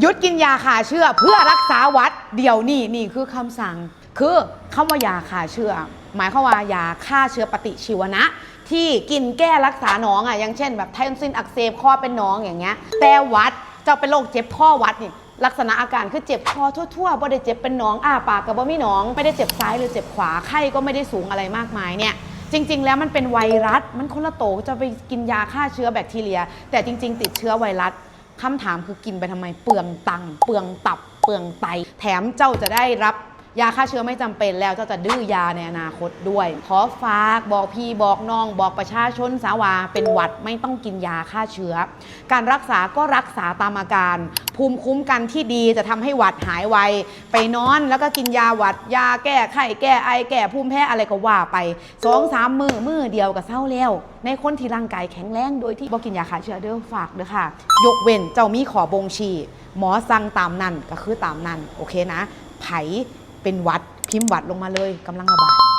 หยุดกินยาฆ่าเชื้อเพื่อรักษาวัดเดี๋ยวนี้นี่คือคำสั่ง คือคำว่ายาฆ่าเชื้อหมายความว่ายาฆ่าเชื้อปฏิชีวนะ ที่กินแก้รักษาหนองอะอย่างเช่น แบบไทรอนซินอักเสบข้อเป็นหนองอย่างเงี้ย แต่วัดเจ้าเป็นโรคเจ็บข้อวัดนี่ลักษณะอาการคือเจ็บคอทั่วๆบ่ได้เจ็บเป็นหนองอ้าปากกับบ่มีหนอง ไม่ได้เจ็บซ้ายหรือเจ็บขวาไข้ก็ไม่ได้สูงอะไรมากมายเนี่ย จริง ๆ แล้วมันเป็นไวรัสมันคนละโตจะไปกินยาฆ่าเชื้อแบคทีเรีย แต่จริง ๆ ติดเชื้อไวรัส คำถามคือกินไปทำไมเปลืองตังค์เปลืองตับ เปลืองไต แถมเจ้าจะได้รับ ยาฆ่าเชื้อไม่จำเป็นแล้วเจ้าจะดื้อยาในอนาคตด้วย ขอฝากบอกพี่บอกน้อง บอกประชาชนสาวา เป็นหวัดไม่ต้องกินยาฆ่าเชื้อ การรักษาก็รักษาตามอาการ ภูมิคุ้มกันที่ดีจะทำให้หวัดหายไว ไปนอนแล้วก็กินยาหวัดยาแก้ไข้แก้ไอแก้ภูมิแพ้อะไรก็ว่าไปสองสามมือมือเดียวก็เศร้าแล้วในคนที่ร่างกายแข็งแรงโดยที่บ่กินยาฆ่าเชื้อเด้อฝากเด้อค่ะ ยกเว้นเจ้ามีขอบงชีหมอสั่งตามนั่นก็คือตามนั่นโอเคนะ ไผ เป็นวัดพิมพ์วัดลงมาเลยกำลังระบาด